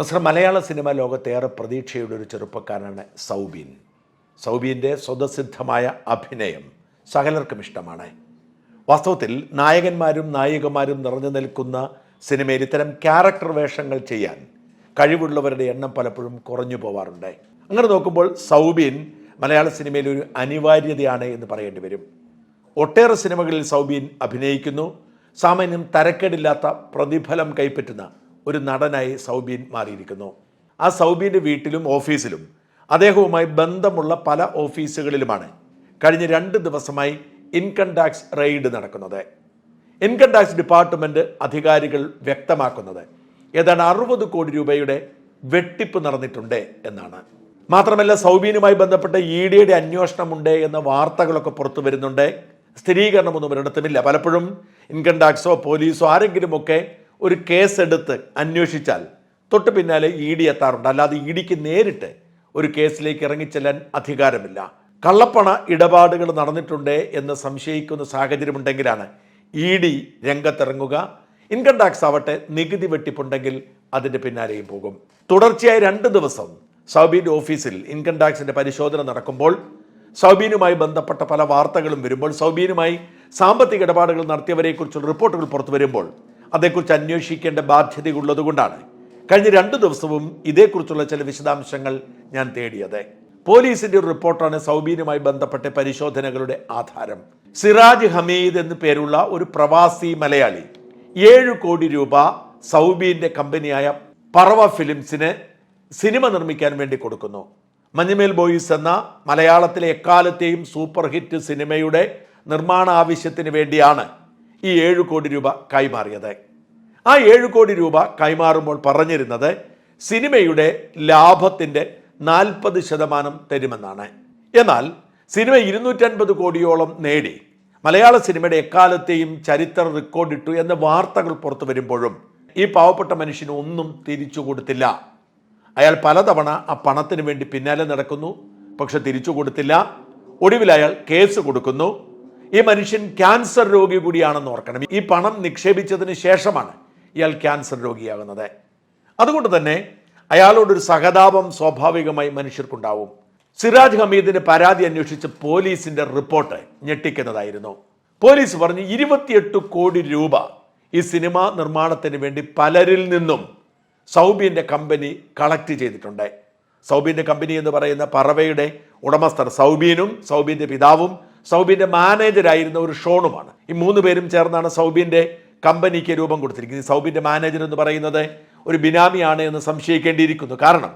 നസ്ര മലയാള cinema ലോകത്തേറെ പ്രതീക്ഷയുടെ ഒരു ചെറുപ്പക്കാരനാണ് സൗബീൻ. സൗബീന്റെ സ്വതസിദ്ധമായ അഭിനയം സകലർക്കും ഇഷ്ടമാണ്. വാസ്തവത്തിൽ നായകന്മാരും നായികമാരും നിറഞ്ഞു നിൽക്കുന്ന സിനിമയിൽ ഇത്തരം ക്യാരക്ടർ വേഷങ്ങൾ ചെയ്യാൻ കഴിവുള്ളവരുടെ എണ്ണം പലപ്പോഴും കുറഞ്ഞു പോവാറുണ്ട്. അങ്ങനെ നോക്കുമ്പോൾ സൗബീൻ മലയാള സിനിമയിൽ ഒരു അനിവാര്യതയാണ് എന്ന് പറയേണ്ടി വരും. ഒട്ടേറെ സിനിമകളിൽ സൗബീൻ അഭിനയിക്കുന്നു. സാമാന്യം തരക്കേടില്ലാത്ത പ്രതിഫലം കൈപ്പറ്റുന്ന ഒരു നടനായി സൗബീൻ മാറിയിരിക്കുന്നു. ആ സൗബീന്റെ വീട്ടിലും ഓഫീസിലും അദ്ദേഹവുമായി ബന്ധമുള്ള പല ഓഫീസുകളിലുമാണ് കഴിഞ്ഞ രണ്ട് ദിവസമായി ഇൻകം ടാക്സ് റെയ്ഡ് നടക്കുന്നത്. ഇൻകം ടാക്സ് ഡിപ്പാർട്ട്മെന്റ് അധികാരികൾ വ്യക്തമാക്കുന്നത് ഏതാണ്ട് അറുപത് കോടി രൂപയുടെ വെട്ടിപ്പ് നടന്നിട്ടുണ്ട് എന്നാണ്. മാത്രമല്ല സൗബീനുമായി ബന്ധപ്പെട്ട ഇ ഡിയുടെ അന്വേഷണമുണ്ട് എന്ന വാർത്തകളൊക്കെ പുറത്തു വരുന്നുണ്ട്. സ്ഥിരീകരണമൊന്നും ഒരിടത്തുമില്ല. പലപ്പോഴും ഇൻകം ടാക്സോ പോലീസോ ആരെങ്കിലുമൊക്കെ ഒരു കേസ് എടുത്ത് അന്വേഷിച്ചാൽ തൊട്ട് പിന്നാലെ ഇ ഡി എത്താറുണ്ട്. അല്ലാതെ ഇ ഡിക്ക് നേരിട്ട് ഒരു കേസിലേക്ക് ഇറങ്ങിച്ചെല്ലാൻ അധികാരമില്ല. കള്ളപ്പണ ഇടപാടുകൾ നടന്നിട്ടുണ്ട് എന്ന് സംശയിക്കുന്ന സാഹചര്യമുണ്ടെങ്കിലാണ് ഇ ഡി രംഗത്തിറങ്ങുക. ഇൻകം ടാക്സ് ആവട്ടെ നികുതി വെട്ടിപ്പുണ്ടെങ്കിൽ അതിന്റെ പിന്നാലെയും പോകും. തുടർച്ചയായി രണ്ട് ദിവസം സൗബീന്റെ ഓഫീസിൽ ഇൻകം ടാക്സിന്റെ പരിശോധന നടക്കുമ്പോൾ സൗബീനുമായി ബന്ധപ്പെട്ട പല വാർത്തകളും വരുമ്പോൾ സൗബീനുമായി സാമ്പത്തിക ഇടപാടുകൾ നടത്തിയവരെക്കുറിച്ചുള്ള റിപ്പോർട്ടുകൾ പുറത്തു വരുമ്പോൾ അതേക്കുറിച്ച് അന്വേഷിക്കേണ്ട ബാധ്യതയുള്ളതുകൊണ്ടാണ്. കഴിഞ്ഞ രണ്ട് ദിവസവും ഇതേക്കുറിച്ചുള്ള ചില വിശദാംശങ്ങൾ ഞാൻ തേടിയത്. പോലീസിന്റെ ഒരു റിപ്പോർട്ടാണ് സൗബീനുമായി ബന്ധപ്പെട്ട പരിശോധനകളുടെ ആധാരം. സിറാജ് ഹമീദ് എന്നു പേരുള്ള ഒരു പ്രവാസി മലയാളി ഏഴ് കോടി രൂപ സൗബീന്റെ കമ്പനിയായ പറവ ഫിലിംസിന് സിനിമ നിർമ്മിക്കാൻ വേണ്ടി കൊടുക്കുന്നു. മഞ്ഞമേൽ ബോയ്സ് എന്ന മലയാളത്തിലെ എക്കാലത്തെയും സൂപ്പർ ഹിറ്റ് സിനിമയുടെ നിർമ്മാണ ആവശ്യത്തിന് വേണ്ടിയാണ് ഈ ഏഴ് കോടി രൂപ കൈമാറിയത്. ആ ഏഴ് കോടി രൂപ കൈമാറുമ്പോൾ പറഞ്ഞിരുന്നത് സിനിമയുടെ ലാഭത്തിന്റെ നാൽപ്പത് ശതമാനം തരുമെന്നാണ്. എന്നാൽ സിനിമ ഇരുന്നൂറ്റൻപത് കോടിയോളം നേടി. മലയാള സിനിമയുടെ എക്കാലത്തെയും ചരിത്ര റെക്കോർഡിട്ടു എന്ന വാർത്തകൾ പുറത്തു വരുമ്പോഴും ഈ പാവപ്പെട്ട മനുഷ്യന് ഒന്നും തിരിച്ചു കൊടുത്തില്ല. അയാൾ പലതവണ ആ പണത്തിന് വേണ്ടി പിന്നാലെ നടക്കുന്നു. പക്ഷെ തിരിച്ചു കൊടുത്തില്ല. ഒടുവിൽ അയാൾ കേസ് കൊടുക്കുന്നു. ഈ മനുഷ്യൻ ക്യാൻസർ രോഗി കൂടിയാണെന്ന് ഓർക്കണം. ഈ പണം നിക്ഷേപിച്ചതിന് ശേഷമാണ് ഇയാൾ ക്യാൻസർ രോഗിയാകുന്നത്. അതുകൊണ്ട് തന്നെ അയാളോടൊരു സഹതാപം സ്വാഭാവികമായി മനുഷ്യർക്കുണ്ടാവും. സിറാജ് ഹമീദിന്റെ പരാതി അന്വേഷിച്ച പോലീസിന്റെ റിപ്പോർട്ട് ഞെട്ടിക്കുന്നതായിരുന്നു. പോലീസ് പറഞ്ഞു ഇരുപത്തിയെട്ട് കോടി രൂപ ഈ സിനിമ നിർമ്മാണത്തിന് വേണ്ടി പലരിൽ നിന്നും സൗബിന്റെ കമ്പനി കളക്ട് ചെയ്തിട്ടുണ്ട്. സൗബിന്റെ കമ്പനി എന്ന് പറയുന്ന പറവയുടെ ഉടമസ്ഥർ സൗബീനും സൗബിന്റെ പിതാവും സൗബിന്റെ മാനേജരായിരുന്ന ഒരു ഷോണുമാണ്. ഈ മൂന്ന് പേരും ചേർന്നാണ് സൗബിന്റെ കമ്പനിക്ക് രൂപം കൊടുത്തിരിക്കുന്നത്. ഈ സൗബിന്റെ മാനേജർ എന്ന് പറയുന്നത് ഒരു ബിനാമിയാണ് എന്ന് സംശയിക്കേണ്ടിയിരിക്കുന്നു. കാരണം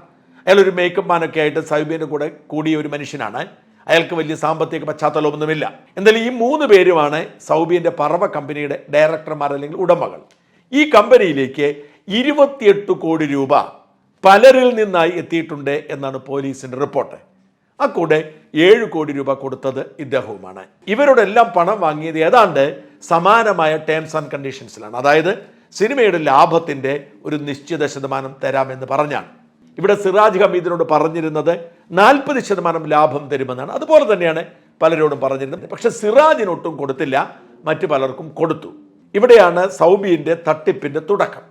അയാൾ ഒരു മേക്കപ്പ് മാനൊക്കെ ആയിട്ട് സൗബിന്റെ കൂടെ കൂടിയ ഒരു മനുഷ്യനാണ്. അയാൾക്ക് വലിയ സാമ്പത്തിക പശ്ചാത്തലമൊന്നുമില്ല. എന്തായാലും ഈ മൂന്ന് പേരുമാണ് സൗബിന്റെ പറവ കമ്പനിയുടെ ഡയറക്ടർമാർ അല്ലെങ്കിൽ ഉടമകൾ. ഈ കമ്പനിയിലേക്ക് ഇരുപത്തിയെട്ട് കോടി രൂപ പലരിൽ നിന്നായി എത്തിയിട്ടുണ്ട് എന്നാണ് പോലീസിന്റെ റിപ്പോർട്ട്. ആ കൂടെ ഏഴ് കോടി രൂപ കൊടുത്തത് ഇദ്ദേഹവുമാണ്. ഇവരോടെല്ലാം പണം വാങ്ങിയത് ഏതാണ്ട് സമാനമായ ടേംസ് ആൻഡ് കണ്ടീഷൻസിലാണ് അതായത് സിനിമയുടെ ലാഭത്തിന്റെ ഒരു നിശ്ചിത ശതമാനം തരാമെന്ന് പറഞ്ഞാണ്. ഇവിടെ സിറാജ് ഹമീദിനോട് പറഞ്ഞിരുന്നത് നാൽപ്പത് ശതമാനം ലാഭം തരുമെന്നാണ്. അതുപോലെ തന്നെയാണ് പലരോടും പറഞ്ഞിരുന്നത്. പക്ഷെ സിറാജിനൊട്ടും കൊടുത്തില്ല മറ്റു പലർക്കും കൊടുത്തു. ഇവിടെയാണ് സൗബിയുടെ തട്ടിപ്പിന്റെ തുടക്കം.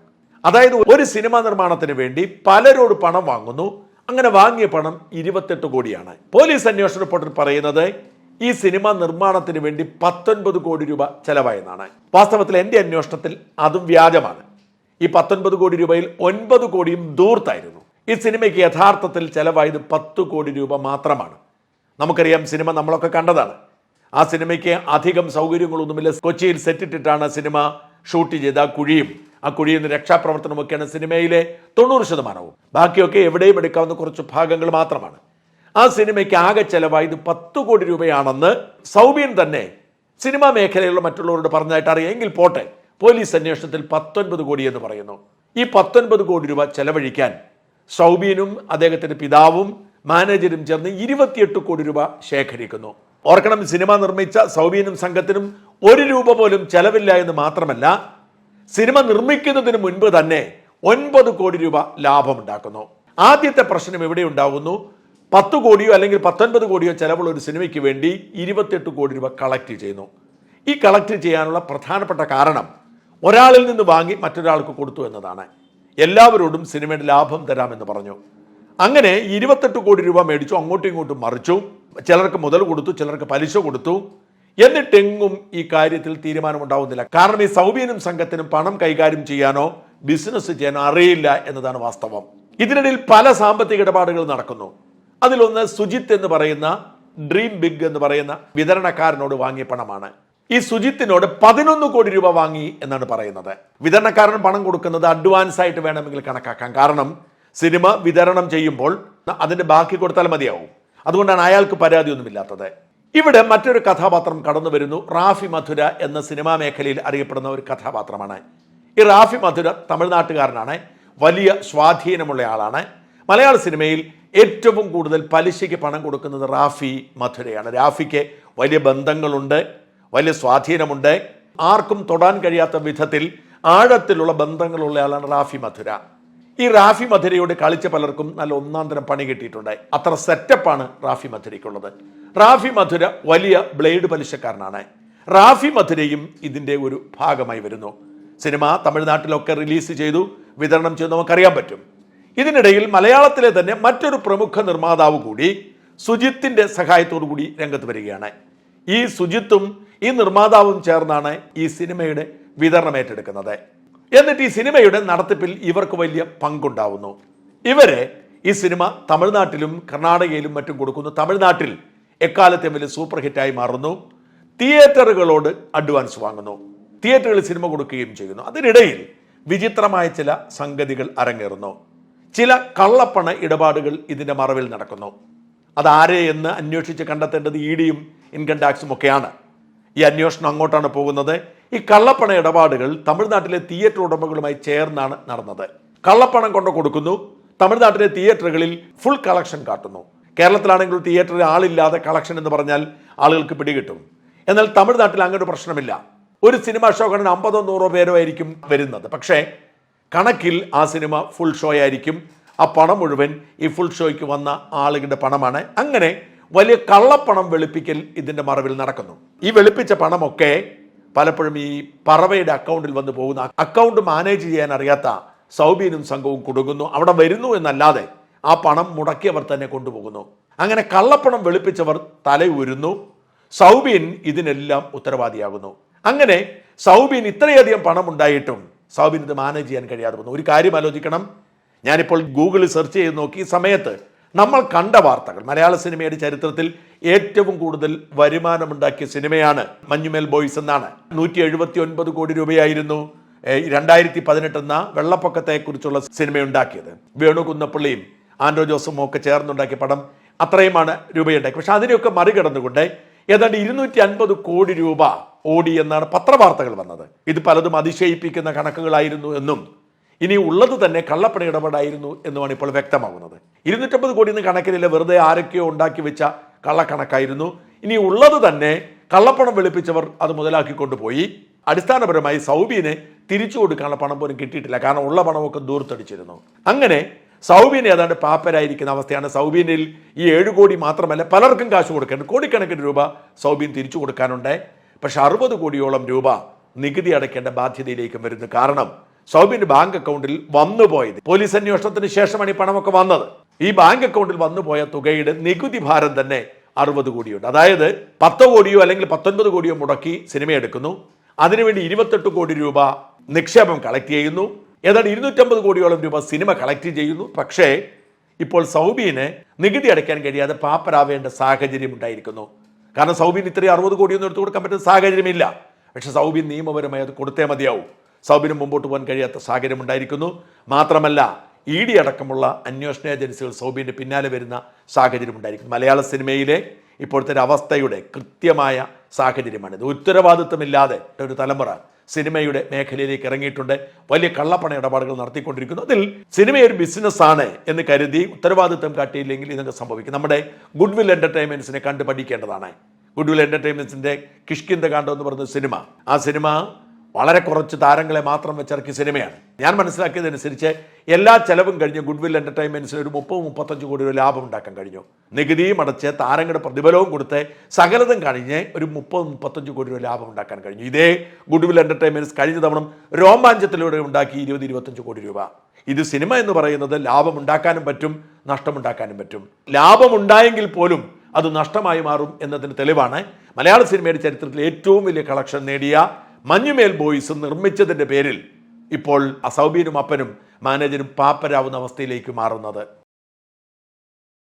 അതായത് ഒരു സിനിമാ നിർമ്മാണത്തിന് വേണ്ടി പലരോട് പണം വാങ്ങുന്നു അങ്ങനെ വാങ്ങിയ പണം ഇരുപത്തെട്ട് കോടിയാണ്. പോലീസ് അന്വേഷണ റിപ്പോർട്ടിൽ പറയുന്നത് ഈ സിനിമ നിർമ്മാണത്തിന് വേണ്ടി പത്തൊൻപത് കോടി രൂപ ചെലവായെന്നാണ്. വാസ്തവത്തിൽ എന്റെ അന്വേഷണത്തിൽ അതും വ്യാജമാണ്. ഈ പത്തൊൻപത് കോടി രൂപയിൽ ഒൻപത് കോടിയും ദൂർത്തായിരുന്നു ഈ സിനിമയ്ക്ക് യഥാർത്ഥത്തിൽ ചെലവായത് പത്ത് കോടി രൂപ മാത്രമാണ്. നമുക്കറിയാം സിനിമ നമ്മളൊക്കെ കണ്ടതാണ്. ആ സിനിമയ്ക്ക് അധികം സൗകര്യങ്ങളൊന്നുമില്ല. കൊച്ചിയിൽ സെറ്റിട്ടിട്ടാണ് സിനിമ ഷൂട്ട് ചെയ്ത കുഴിയും. ആ കുഴിയിൽ നിന്ന് രക്ഷാപ്രവർത്തനമൊക്കെയാണ് സിനിമയിലെ തൊണ്ണൂറ് ശതമാനവും. ബാക്കിയൊക്കെ എവിടെയും എടുക്കാവുന്ന കുറച്ച് ഭാഗങ്ങൾ മാത്രമാണ്. ആ സിനിമയ്ക്ക് ആകെ ചെലവായത് പത്ത് കോടി രൂപയാണെന്ന് സൗബിയൻ തന്നെ സിനിമാ മേഖലയിലുള്ള മറ്റുള്ളവരോട് പറഞ്ഞതായിട്ട് അറിയാം. എങ്കിൽ പോട്ടെ പോലീസ് അന്വേഷണത്തിൽ പത്തൊൻപത് കോടി എന്ന് പറയുന്നു. ഈ പത്തൊൻപത് കോടി രൂപ ചെലവഴിക്കാൻ സൗബിയനും അദ്ദേഹത്തിന്റെ പിതാവും മാനേജരും ചേർന്ന് ഇരുപത്തിയെട്ട് കോടി രൂപ ശേഖരിക്കുന്നു. ഓർക്കണം സിനിമ നിർമ്മിച്ച സൗബിയനും സംഘത്തിനും ഒരു രൂപ പോലും ചെലവില്ല എന്ന് മാത്രമല്ല സിനിമ നിർമ്മിക്കുന്നതിന് മുൻപ് തന്നെ ഒൻപത് കോടി രൂപ ലാഭമുണ്ടാക്കുന്നു. ആദ്യത്തെ പ്രശ്നം എവിടെ ഉണ്ടാകുന്നു പത്ത് കോടിയോ അല്ലെങ്കിൽ പത്തൊൻപത് കോടിയോ ചിലവുള്ള ഒരു സിനിമയ്ക്ക് വേണ്ടി ഇരുപത്തെട്ട് കോടി രൂപ കളക്ട് ചെയ്യുന്നു. ഈ കളക്ട് ചെയ്യാനുള്ള പ്രധാനപ്പെട്ട കാരണം ഒരാളിൽ നിന്ന് വാങ്ങി മറ്റൊരാൾക്ക് കൊടുത്തു എന്നതാണ്. എല്ലാവരോടും സിനിമയുടെ ലാഭം തരാമെന്ന് പറഞ്ഞു. അങ്ങനെ ഇരുപത്തെട്ട് കോടി രൂപ മേടിച്ചു അങ്ങോട്ടും ഇങ്ങോട്ടും മറിച്ചു. ചിലർക്ക് മുതൽ കൊടുത്തു ചിലർക്ക് പലിശ കൊടുത്തു. എന്നിട്ടെങ്ങും ഈ കാര്യത്തിൽ തീരുമാനമുണ്ടാവുന്നില്ല. കാരണം ഈ സൗബീനും സംഘത്തിനും പണം കൈകാര്യം ചെയ്യാനോ ബിസിനസ് ചെയ്യാനോ അറിയില്ല എന്നതാണ് വാസ്തവം. ഇതിനിടയിൽ പല സാമ്പത്തിക ഇടപാടുകൾ നടക്കുന്നു. അതിലൊന്ന് സുജിത്ത് എന്ന് പറയുന്ന ഡ്രീം ബിഗ് എന്ന് പറയുന്ന വിതരണക്കാരനോട് വാങ്ങിയ പണമാണ്. ഈ സുജിത്തിനോട് പതിനൊന്ന് കോടി രൂപ വാങ്ങി എന്നാണ് പറയുന്നത്. വിതരണക്കാരൻ പണം കൊടുക്കുന്നത് അഡ്വാൻസ് ആയിട്ട് വേണമെങ്കിൽ കണക്കാക്കാം. കാരണം സിനിമ വിതരണം ചെയ്യുമ്പോൾ അതിന്റെ ബാക്കി കൊടുത്താൽ മതിയാവും. അതുകൊണ്ടാണ് അയാൾക്ക് പരാതിയൊന്നുമില്ലാത്തത്. ഇവിടെ മറ്റൊരു കഥാപാത്രം കടന്നു വരുന്നു. റാഫി മധുര എന്ന സിനിമാ മേഖലയിൽ അറിയപ്പെടുന്ന ഒരു കഥാപാത്രമാണ്. ഈ റാഫി മധുര തമിഴ്നാട്ടുകാരനാണ്. വലിയ സ്വാധീനമുള്ള ആളാണ്. മലയാള സിനിമയിൽ ഏറ്റവും കൂടുതൽ പലിശയ്ക്ക് പണം കൊടുക്കുന്നത് റാഫി മധുരയാണ്. റാഫിക്ക് വലിയ ബന്ധങ്ങളുണ്ട് വലിയ സ്വാധീനമുണ്ട്. ആർക്കും തൊടാൻ കഴിയാത്ത വിധത്തിൽ ആഴത്തിലുള്ള ബന്ധങ്ങളുള്ള ആളാണ് റാഫി മധുര. ഈ റാഫി മധുരയോട് കളിച്ച പലർക്കും നല്ല ഒന്നാം തരം പണി കിട്ടിയിട്ടുണ്ടായി അത്ര സെറ്റപ്പാണ് റാഫി മധുരയ്ക്കുള്ളത്. റാഫി മധുര വലിയ ബ്ലേഡ് പലിശക്കാരനാണ്. റാഫി മധുരയും ഇതിന്റെ ഒരു ഭാഗമായി വരുന്നു. സിനിമ തമിഴ്നാട്ടിലൊക്കെ റിലീസ് ചെയ്തു വിതരണം ചെയ്തു നമുക്കറിയാൻ പറ്റും. ഇതിനിടയിൽ മലയാളത്തിലെ തന്നെ മറ്റൊരു പ്രമുഖ നിർമ്മാതാവ് കൂടി സുജിത്തിന്റെ സഹായത്തോടു കൂടി രംഗത്ത് വരികയാണ്. ഈ സുജിത്തും ഈ നിർമ്മാതാവും ചേർന്നാണ് ഈ സിനിമയുടെ വിതരണം ഏറ്റെടുക്കുന്നത്. എന്നിട്ട് ഈ സിനിമയുടെ നടത്തിപ്പിൽ ഇവർക്ക് വലിയ പങ്കുണ്ടാവുന്നു. ഇവരെ ഈ സിനിമ തമിഴ്നാട്ടിലും കർണാടകയിലും മറ്റും കൊടുക്കുന്നു. തമിഴ്നാട്ടിൽ എക്കാലത്തെ വലിയ സൂപ്പർ ഹിറ്റായി മാറുന്നു. തിയേറ്ററുകളോട് അഡ്വാൻസ് വാങ്ങുന്നു. തിയേറ്ററുകളിൽ സിനിമ കൊടുക്കുകയും ചെയ്യുന്നു. അതിനിടയിൽ വിചിത്രമായ ചില സംഗതികൾ അരങ്ങേറുന്നു. ചില കള്ളപ്പണ ഇടപാടുകൾ ഇതിന്റെ മറവിൽ നടക്കുന്നു. അതാരെ എന്ന് അന്വേഷിച്ച് കണ്ടെത്തേണ്ടത് ഇ ഡിയും ഇൻകം ടാക്സും ഒക്കെയാണ്. ഈ അന്വേഷണം അങ്ങോട്ടാണ് പോകുന്നത്. ഈ കള്ളപ്പണ ഇടപാടുകൾ തമിഴ്നാട്ടിലെ തിയേറ്റർ ഉടമകളുമായി ചേർന്നാണ് നടന്നത്. കള്ളപ്പണം കൊണ്ട് കൊടുക്കുന്നു. തമിഴ്നാട്ടിലെ തിയേറ്ററുകളിൽ ഫുൾ കളക്ഷൻ കാട്ടുന്നു. കേരളത്തിലാണെങ്കിൽ തിയേറ്ററിൽ ആളില്ലാതെ കളക്ഷൻ എന്ന് പറഞ്ഞാൽ ആളുകൾക്ക് പിടികിട്ടും. എന്നാൽ തമിഴ്നാട്ടിൽ അങ്ങനെ പ്രശ്നമില്ല. ഒരു സിനിമ ഷോ കാണാൻ അമ്പതോ നൂറോ പേരോ ആയിരിക്കും വരുന്നത്. പക്ഷേ കണക്കിൽ ആ സിനിമ ഫുൾ ഷോ ആയിരിക്കും. ആ പണം മുഴുവൻ ഈ ഫുൾ ഷോയ്ക്ക് വന്ന ആളുകളുടെ പണമാണ്. അങ്ങനെ വലിയ കള്ളപ്പണം വെളുപ്പിക്കൽ ഇതിന്റെ മറവിൽ നടക്കുന്നു. ഈ വെളുപ്പിച്ച പണമൊക്കെ പലപ്പോഴും ഈ പറവയുടെ അക്കൗണ്ടിൽ വന്ന് പോകുന്ന അക്കൗണ്ട് മാനേജ് ചെയ്യാൻ അറിയാത്ത സൗബീനും സംഘവും കൊടുക്കുന്നു അവിടെ വരുന്നു എന്നല്ലാതെ ആ പണം മുടക്കിയവർ തന്നെ കൊണ്ടുപോകുന്നു. അങ്ങനെ കള്ളപ്പണം വെളുപ്പിച്ചവർ തലയൂരുന്നു സൗബീൻ ഇതിനെല്ലാം ഉത്തരവാദിയാകുന്നു. അങ്ങനെ സൗബീൻ ഇത്രയധികം പണം ഉണ്ടായിട്ടും സൗബീൻ ഇത് മാനേജ് ചെയ്യാൻ കഴിയാതെ വന്നു ഒരു കാര്യം ആലോചിക്കണം. ഞാനിപ്പോൾ ഗൂഗിളിൽ സെർച്ച് ചെയ്ത് നോക്കി. സമയത്ത് നമ്മൾ കണ്ട വാർത്തകൾ. മലയാള സിനിമയുടെ ചരിത്രത്തിൽ ഏറ്റവും കൂടുതൽ വരുമാനമുണ്ടാക്കിയ സിനിമയാണ് മഞ്ഞുമേൽ ബോയ്സ് എന്നാണ്. നൂറ്റി എഴുപത്തി ഒൻപത് കോടി രൂപയായിരുന്നു രണ്ടായിരത്തി പതിനെട്ട് എന്ന വെള്ളപ്പൊക്കത്തെക്കുറിച്ചുള്ള സിനിമ ഉണ്ടാക്കിയത് വേണു കുന്നപ്പള്ളിയും ആൻഡ്രോ ജോസും ഒക്കെ ചേർന്നുണ്ടാക്കിയ പടം അത്രയുമാണ് രൂപയുണ്ടാക്കി പക്ഷെ അതിനെയൊക്കെ മറികടന്നുകൊണ്ട് ഏതാണ്ട് ഇരുന്നൂറ്റി അൻപത് കോടി രൂപ ഓടി എന്നാണ് പത്രവാർത്തകൾ വന്നത്. ഇത് പലതും അതിശയിപ്പിക്കുന്ന കണക്കുകളായിരുന്നു എന്നും ഇനി ഉള്ളത് തന്നെ കള്ളപ്പണി ഇടപാടായിരുന്നു എന്നുമാണ് ഇപ്പോൾ വ്യക്തമാകുന്നത് ഇരുന്നൂറ്റമ്പത് കോടി എന്ന് കണക്കിലില്ല വെറുതെ ആരൊക്കെയോ ഉണ്ടാക്കി വെച്ച കള്ളക്കണക്കായിരുന്നു. ഇനി ഉള്ളത് തന്നെ കള്ളപ്പണം വെളുപ്പിച്ചവർ അത് മുതലാക്കിക്കൊണ്ടുപോയി. അടിസ്ഥാനപരമായി സൗബീനെ തിരിച്ചു കൊടുക്കാനുള്ള പണം പോലും കിട്ടിയിട്ടില്ല. കാരണം ഉള്ള പണമൊക്കെ ദൂർത്തടിച്ചിരുന്നു. അങ്ങനെ സൗബീനെ ഏതാണ്ട് പാപ്പരായിരിക്കുന്ന അവസ്ഥയാണ് സൗബീനിൽ ഈ ഏഴ് കോടി മാത്രമല്ല പലർക്കും കാശ് കൊടുക്കേണ്ട കോടിക്കണക്കിന് രൂപ സൗബീൻ തിരിച്ചു കൊടുക്കാനുണ്ട്. പക്ഷെ അറുപത് കോടിയോളം രൂപ നികുതി അടയ്ക്കേണ്ട ബാധ്യതയിലേക്കും വരുന്നു. കാരണം സൗബിന്റെ ബാങ്ക് അക്കൗണ്ടിൽ വന്നുപോയത്. പോലീസ് അന്വേഷണത്തിന് ശേഷമാണ് ഈ പണമൊക്കെ വന്നത്. ഈ ബാങ്ക് അക്കൗണ്ടിൽ വന്നു പോയ തുകയുടെ നികുതി ഭാരം തന്നെ അറുപത് കോടിയുണ്ട്. അതായത് പത്ത് കോടിയോ അല്ലെങ്കിൽ പത്തൊൻപത് കോടിയോ മുടക്കി സിനിമ എടുക്കുന്നു. അതിനുവേണ്ടി ഇരുപത്തെട്ട് കോടി രൂപ നിക്ഷേപം കളക്ട് ചെയ്യുന്നു. ഏതാണ്ട് ഇരുന്നൂറ്റമ്പത് കോടിയോളം രൂപ സിനിമ കളക്ട് ചെയ്യുന്നു. പക്ഷേ ഇപ്പോൾ സൗബീന് നികുതി അടയ്ക്കാൻ കഴിയാതെ പാപ്പരാവേണ്ട സാഹചര്യം ഉണ്ടായിരിക്കുന്നു. കാരണം സൗബീൻ ഇത്രയും അറുപത് കോടിയൊന്നും എടുത്തു കൊടുക്കാൻ പറ്റുന്ന സാഹചര്യമില്ല. പക്ഷെ സൗബീൻ നിയമപരമായി അത് കൊടുത്തേ മതിയാവും. സൗബിന് മുമ്പോട്ട് പോകാൻ കഴിയാത്ത സാഹചര്യം ഉണ്ടായിരിക്കുന്നു. മാത്രമല്ല ഇ ഡി അടക്കമുള്ള അന്വേഷണ ഏജൻസികൾ സൗബിന്റെ പിന്നാലെ വരുന്ന സാഹചര്യം ഉണ്ടായിരിക്കും മലയാള സിനിമയിലെ ഇപ്പോഴത്തെ ഒരു അവസ്ഥയുടെ കൃത്യമായ സാഹചര്യമാണിത്. ഉത്തരവാദിത്വമില്ലാതെ ഒരു തലമുറ സിനിമയുടെ മേഖലയിലേക്ക് ഇറങ്ങിയിട്ടുണ്ട്. വലിയ കള്ളപ്പണ ഇടപാടുകൾ നടത്തിക്കൊണ്ടിരിക്കുന്നു. അതിൽ സിനിമ ഒരു ബിസിനസ്സാണ് എന്ന് കരുതി ഉത്തരവാദിത്വം കാട്ടിയില്ലെങ്കിൽ ഇതൊക്കെ സംഭവിക്കും? നമ്മുടെ ഗുഡ്വിൽ എന്റർടൈൻമെന്റ്സിനെ കണ്ട് പഠിക്കേണ്ടതാണ് ഗുഡ്വിൽ എന്റർടൈൻമെന്റ്സിന്റെ കിഷ്കിന്ത കാണ്ടോ എന്ന് പറയുന്ന സിനിമ. ആ സിനിമ വളരെ കുറച്ച് താരങ്ങളെ മാത്രം വെച്ചിറക്കിയ സിനിമയാണ്. ഞാൻ മനസ്സിലാക്കിയതനുസരിച്ച് എല്ലാ ചെലവും കഴിഞ്ഞ് ഗുഡ്വിൽ എന്റർടൈൻമെന്റ്സിന് ഒരു മുപ്പത് മുപ്പത്തഞ്ച് കോടി രൂപ ലാഭം ഉണ്ടാക്കാൻ കഴിഞ്ഞു. നികുതിയും അടച്ച് താരങ്ങളുടെ പ്രതിഫലവും കൊടുത്ത് സകലതും കഴിഞ്ഞ് ഒരു മുപ്പത് മുപ്പത്തഞ്ച് കോടി രൂപ ലാഭം ഉണ്ടാക്കാൻ കഴിഞ്ഞു. ഇതേ ഗുഡ്വിൽ എന്റർടൈൻമെന്റ്സ് കഴിഞ്ഞ തവണ രോമാഞ്ചത്തിലൂടെ ഉണ്ടാക്കി ഇരുപത് ഇരുപത്തഞ്ച് കോടി രൂപ. ഇത് സിനിമ എന്ന് പറയുന്നത് ലാഭം ഉണ്ടാക്കാനും പറ്റും നഷ്ടമുണ്ടാക്കാനും പറ്റും. ലാഭമുണ്ടായെങ്കിൽ പോലും അത് നഷ്ടമായി മാറും എന്നതിന് തെളിവാണ് മലയാള സിനിമയുടെ ചരിത്രത്തിൽ ഏറ്റവും വലിയ കളക്ഷൻ നേടിയ മഞ്ഞുമേൽ ബോയ്സ് നിർമ്മിച്ചതിന്റെ പേരിൽ ഇപ്പോൾ അസൗബീനും അപ്പനും മാനേജരും പാപ്പരാവുന്ന അവസ്ഥയിലേക്ക് മാറുന്നത്.